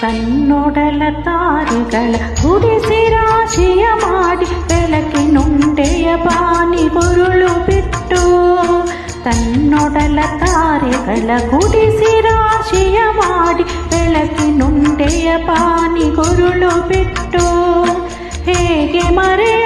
ತನ್ನೊಡಲ ತಾರೆಗಳ ಗುಡಿಸಿ ರಾಶಿಯ ಮಾಡಿ ಬೆಳಕಿನುಂಡೆಯ ಬಾನಿ ಗುರುಳು ಬಿಟ್ಟು ತನ್ನೊಡಲ ತಾರೆಗಳ ಗುಡಿಸಿ ರಾಶಿಯ ಮಾಡಿ ಬೆಳಕಿನುಂಡೆಯ ಬಾನಿ ಗುರುಳು ಬಿಟ್ಟು ಹೇಗೆ ಮರೆಯಾಗುವುದು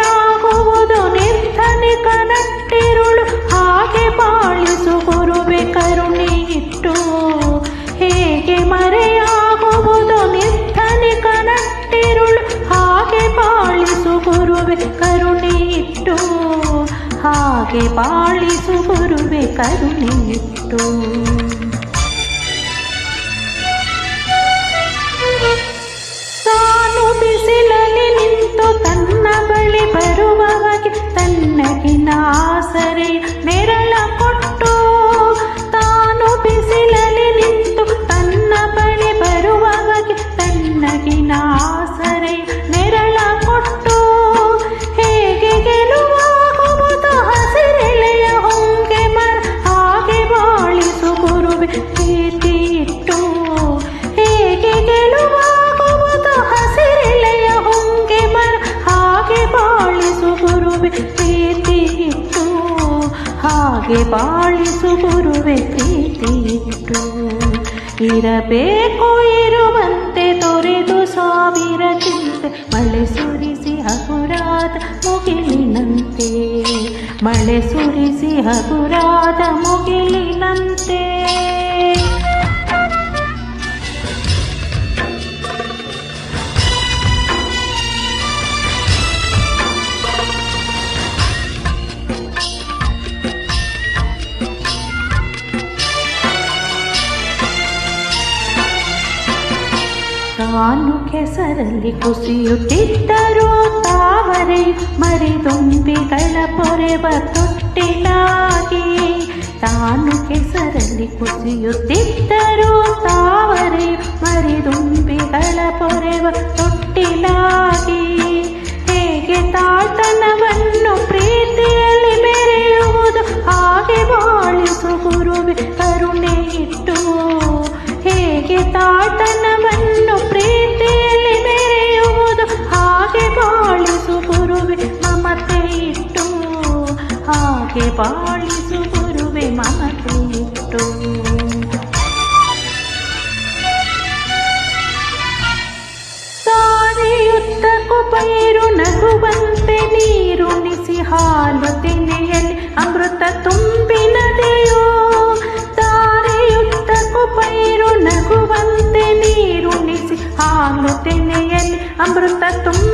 ಹಾಗೆ ಬಾಳಿಸು ಬರುವೆ ಕರುಣೆಯಿಟ್ಟು. ತಾನು ಬಿಸಿಲಲ್ಲಿ ನಿಂತು ತನ್ನ ಬಳಿ ಬರುವವಗೆ ತನ್ನಗಿನ ಆಸರೆ ನೆರಳ ಕೊಟ್ಟು ಹಾಗೆ ಬಾಳಿಸು ಗುರುವೆ ಪ್ರೀತಿಯಿಟ್ಟು ಇರಬೇಕು ಇರುವಂತೆ ತೊರೆದು ಸಾವಿರ ಚಿಂತೆ. ಮಳೆ ಸುರಿಸಿ ಹಗುರಾದ ಮುಗಿಲಿನಂತೆ. ಮಳೆ ಸುರಿಸಿ ಹಗುರಾದ ಮುಗಿಲಿನಂತೆ. ತಾನು ಕೆಸರಲ್ಲಿ ಕುಸಿಯುತ್ತಿದ್ದರೂ ತಾವರೆ ಮರಿದುಂಬಿಗಳ ಪೊರೆವ ತೊಟ್ಟಿಲಾಗಿ ತಾನು ಕೆಸರಲ್ಲಿ ಕುಸಿಯುತ್ತಿದ್ದರೂ ತಾವರೆ ಮರಿದುಂಬಿಗಳ ಪೊರೆವ ತೊಟ್ಟಿಲಾಗಿ ಹೇಗೆ ತಾತನವನ್ನು ಪ್ರೀತಿಯಲ್ಲಿ ಮೆರೆಯುವುದು ಹಾಗೆ ಬಾಳಿಸು ಗುರುವೆ ಕರುಣೆ ಇಟ್ಟು ಹೇಗೆ ತಾತನವನ್ನು ಹಾಗೆ ಬಾಳಿಸು ಗುರುವೆ ಮಮತೆ ಇಟ್ಟು ದಾರಿಯುದ್ದಕ್ಕೂ ಪೈರು ನಗುವಂತೆ ನೀರುಣಿಸಿ ಹಾಲು ತೆನೆಯಲ್ಲಿ ಅಮೃತ ತುಂಬಿನದೆಯೋ ದಾರಿಯುದ್ದಕ್ಕೂ ಪೈರು ನಗುವಂತೆ ನೀರುಣಿಸಿ ಹಾಲು ತೆನೆಯಲ್ಲಿ ಅಮೃತ ತುಂಬಿನದೆಯೋ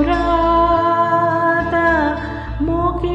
莫。